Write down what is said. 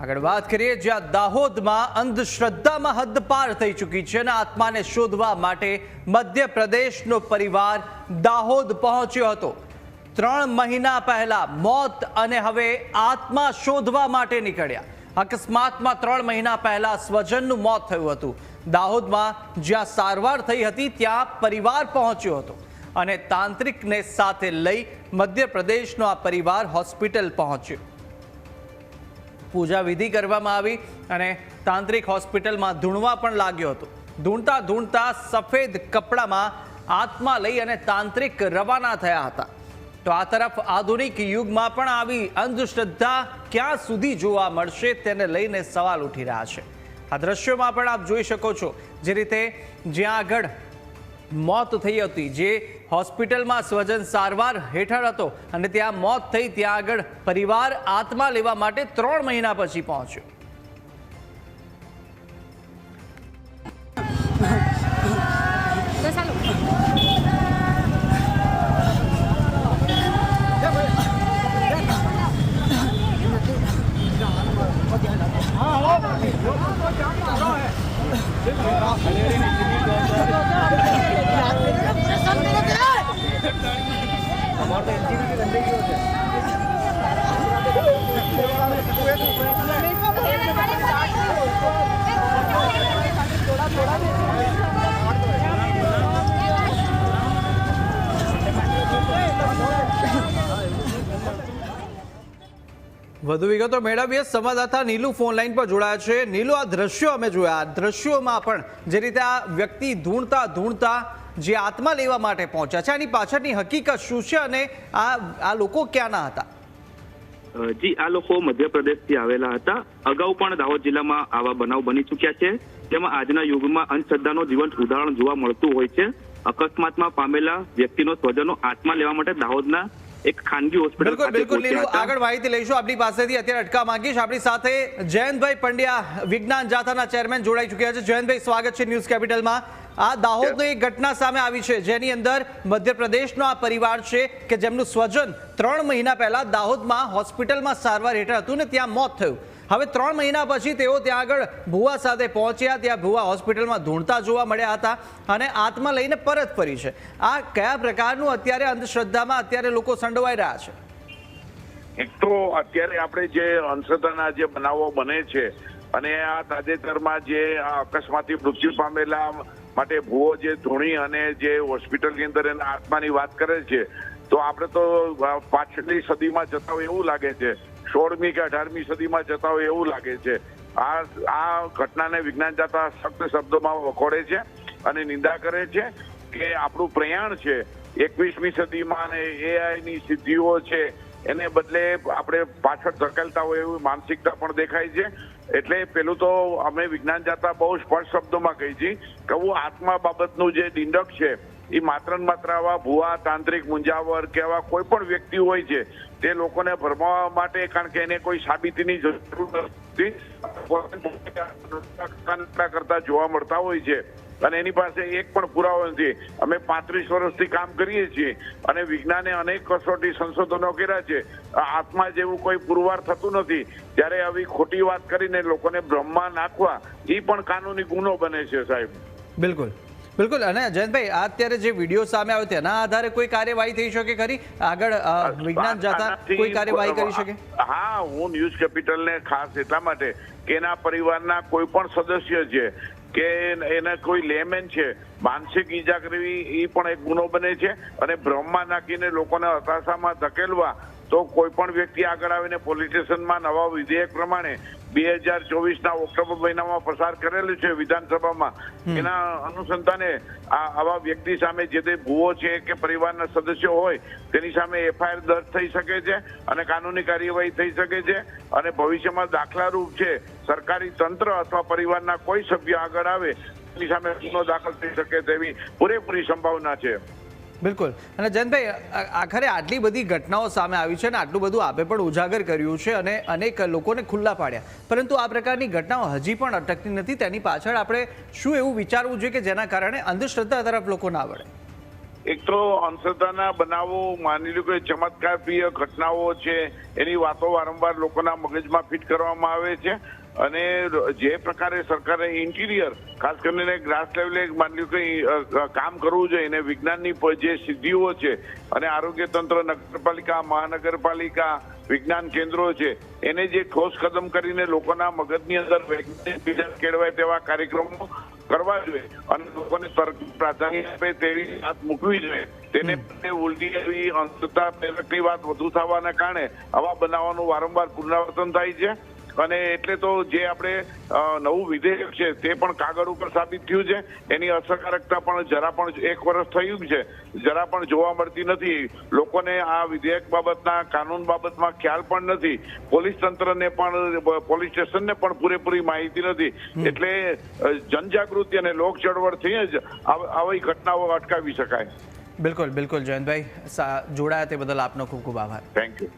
આગળ વાત કરીએ, જ્યાં દાહોદમાં અંધશ્રદ્ધામાં હદ પાર થઈ ચૂકી છે અને આત્માને શોધવા માટે મધ્યપ્રદેશનો પરિવાર દાહોદ પહોંચ્યો હતો. ત્રણ મહિના પહેલા મોત અને હવે આત્મા શોધવા માટે નીકળ્યા. અકસ્માતમાં ત્રણ મહિના પહેલા સ્વજનનું મોત થયું હતું. દાહોદમાં જ્યાં સારવાર થઈ હતી, ત્યાં પરિવાર પહોંચ્યો હતો અને તાંત્રિકને સાથે લઈ મધ્યપ્રદેશનો આ પરિવાર હોસ્પિટલ પહોંચ્યો. પૂજા વિધિ કરવામાં આવી અને તાંત્રિક હોસ્પિટલમાં ધૂણવા પણ લાગ્યો હતો. ધૂણતા ધૂણતા સફેદ કપડામાં આત્મા લઈ અને તાંત્રિક રવાના થયા હતા. તો આ તરફ આધુનિક યુગમાં પણ આવી અંધશ્રદ્ધા ક્યાં સુધી જોવા મળશે તેને લઈને સવાલ ઉઠી રહ્યા છે. આ દ્રશ્યોમાં પણ આપ જોઈ શકો છો જે રીતે જ્યાં આગળ મોત થઈ હતી, જે હોસ્પિટલમાં સ્વજન સારવાર હેઠળ હતો અને ત્યાં મોત થઈ ત્યાં આગળ પરિવાર આત્મા લેવા માટે ત્રણ મહિના પછી પહોંચ્યો. વધુ વિગતો મેળવીએ. સંવાદદાતા નીલુ ફોન લાઈન પર જોડાયા છે. નીલુ, આ દ્રશ્યો અમે જોયા. આ દ્રશ્યોમાં પણ જે રીતે આ વ્યક્તિ ધૂણતા ધૂણતા જે આત્મા લેવા માટે પહોંચ્યા છે, આની પાછળની હકીકત શું છે અને આ આ લોકો ક્યાંના હતા? જી, આ લોકો મધ્યપ્રદેશથી આવેલા હતા. અગાઉ પણ દાહોદ જિલ્લામાં આવા બનાવ બની ચૂક્યા છે. જેમાં આજના યુગમાં અંધશ્રદ્ધાનો જીવંત ઉદાહરણ જોવા મળતું હોય છે. અકસ્માતમાં પામેલા વ્યક્તિનો સ્વજનો આત્મા લેવા માટે દાહોદના એક ખાનગી હોસ્પિટલ બિલકુલ બિલકુલ આગળ માહિતી લઈશું આપણી પાસેથી. અત્યારે અટકા માંગીશ. આપણી સાથે જયંતભાઈ પંડ્યા વિજ્ઞાન જાથાના ચેરમેન જોડાઈ ચૂક્યા છે. જયંતભાઈ સ્વાગત છે ન્યૂઝ કેપિટલમાં. આ દાહોદની એક ઘટના સામે આવી છે જેની અંદર મધ્યપ્રદેશનો આ પરિવાર છે કે જેમનું સ્વજન ત્રણ મહિના પહેલા દાહોદમાં હોસ્પિટલમાં સારવાર હેઠળ હતું ને ત્યાં મોત થયું. હવે ત્રણ મહિના પછી તેઓ ત્યાં આગળ ભુવા સાથે પહોંચ્યા. ત્યાં ભુવા હોસ્પિટલમાં ધૂણતા જોવા મળ્યા હતા અને આત્મા લઈને પરત ફરી છે. આ કયા પ્રકારનું અત્યારે અંધશ્રદ્ધામાં અત્યારે લોકો સંડોવાઈ રહ્યા છે? એક તો અત્યારે આપણે જે અંધશ્રદ્ધાના જે બનાવો બને છે અને આ તાજેતરમાં જે આ અકસ્માતથી મૃત્યુ પામેલા માટે ભૂવો જે ધૂણી અને જે હોસ્પિટલની અંદર એના આત્માની વાત કરે છે, તો આપણે તો પાછળની સદીમાં જતા હોય એવું લાગે છે સોળમી કે અઢારમી સદીમાં જતા હોય એવું લાગે છે. આ આ ઘટનાને વિજ્ઞાન જાતા સખ્ત શબ્દોમાં વખોડે છે અને નિંદા કરે છે કે આપણું પ્રયાણ છે એકવીસમી સદીમાં અને એઆઈ ની સિદ્ધિઓ છે એને બદલે આપણે પાછળ ધકેલતા હોય એવી માનસિકતા પણ દેખાય છે. એટલે પેલું તો અમે વિજ્ઞાન જાતા બહુ સ્પષ્ટ શબ્દોમાં કહી છીએ કે હું આત્મા બાબતનું જે દિંડક છે એ માત્ર ને માત્ર આવા ભુવા, તાંત્રિક, મુંજાવર કે આવા કોઈ પણ વ્યક્તિ હોય છે, તે લોકોને ભરમાવવા માટે, કારણ કે એને કોઈ સાબિતીની જરૂર નથી. કરતા જોવા મળતા હોય છે. અને એની પાસે એક પણ પુરાવો નથી. અમે પાંત્રીસ વર્ષથી કામ કરીએ છીએ અને વિજ્ઞાને અનેક કસોટી સંશોધનો કર્યા છે. આત્મા જેવું કોઈ પુરવાર થતું નથી. ત્યારે આવી ખોટી વાત કરીને લોકોને બ્રહ્મા નાખવા એ પણ કાનૂની ગુનો બને છે સાહેબ. બિલકુલ. બિલકુલ અને જયંતભાઈ આ અત્યારે જે વીડિયો સામે આવ્યો તેના આધારે કોઈ કાર્યવાહી થઈ શકે ખરી? આગળ વિજ્ઞાન જાતા કોઈ કાર્યવાહી કરી શકે? હા હું ન્યૂઝ કેપિટલને ખાસ એટલા માટે કે એના પરિવારના કોઈ પણ સદસ્ય છે કે એના કોઈ લેમેન છે માનસિક ઈજા કરવી એ પણ એક ગુનો બને છે અને બ્રહ્મા નાખીને લોકોને હતાશામાં ધકેલવા તો કોઈ પણ વ્યક્તિ આગળ આવીને પોલીસ સ્ટેશનમાં નવા વિધેયક પ્રમાણે બે હજાર ચોવીસના ઓક્ટોબર મહિનામાં પસાર કરેલું છે વિધાનસભામાં. એના અનુસંધાને આ આવા વ્યક્તિ સામે જે તે ભૂવો છે કે પરિવારના સદસ્યો હોય તેની સામે એફઆઈઆર દર્જ થઈ શકે છે અને કાનૂની કાર્યવાહી થઈ શકે છે અને ભવિષ્યમાં દાખલારૂપ છે સરકારી તંત્ર અથવા પરિવારના કોઈ સભ્ય આગળ આવે તેની સામે ગુનો દાખલ થઈ શકે તેવી પૂરેપૂરી સંભાવના છે. બિલકુલ. અને જયંતભાઈ આખરે આટલી બધી ઘટનાઓ સામે આવી છે અને આટલું બધું આપે પણ ઉજાગર કર્યું છે અને અનેક લોકોને ખુલ્લા પાડ્યા. પરંતુ આ પ્રકારની ઘટનાઓ હજી પણ અટકતી નથી. તેની પાછળ આપણે શું એવું વિચારવું જોઈએ કે જેના કારણે અંધશ્રદ્ધા તરફ લોકો ના વળે એક તો અંધશ્રદ્ધાના બનાવો માની લો કે ચમત્કારપ્રિય ઘટનાઓ છે. એની વાતો વારંવાર લોકોના મગજમાં ફિટ કરવામાં આવે છે. અને જે પ્રકારે સરકારે ઇન્ટિરિયર ખાસ કરીને ગ્રાસ લેવલે માની લો કે કામ કરવું જોઈએ અને વિજ્ઞાનની જે સિદ્ધિઓ છે અને આરોગ્ય તંત્ર નગરપાલિકા મહાનગરપાલિકા વિજ્ઞાન કેન્દ્રો છે એને જે ઠોસ કદમ કરીને લોકોના મગજની અંદર વૈજ્ઞાનિક કેળવાય તેવા કાર્યક્રમો કરવા જોઈએ અને લોકોને પ્રાધાન્ય આપે તેવી વાત મૂકવી જોઈએ. તેને ઉલટી એવી અંધતા પ્રેરકની વાત વધુ થવાના કારણે આવા બનાવવાનું વારંવાર પુનરાવર્તન થાય છે. અને એટલે તો જે આપણે નવું વિધેયક છે તે પણ કાગળ ઉપર સાબિત થયું છે. એની અસરકારકતા પણ જરા પણ એક વર્ષ થયું છે. જરા પણ જોવા મળતી નથી. લોકોને આ વિધેયક બાબતના કાનૂન બાબતમાં ખ્યાલ પણ નથી. પોલીસ તંત્રને પણ પોલીસ સ્ટેશનને પણ પૂરેપૂરી માહિતી નથી. એટલે જનજાગૃતિ અને લોક ચળવળથી જ આવી ઘટનાઓ અટકાવી શકાય. બિલકુલ બિલકુલ જયંતભાઈ. જોડાયા તે બદલ આપનો ખૂબ ખૂબ આભાર. Thank you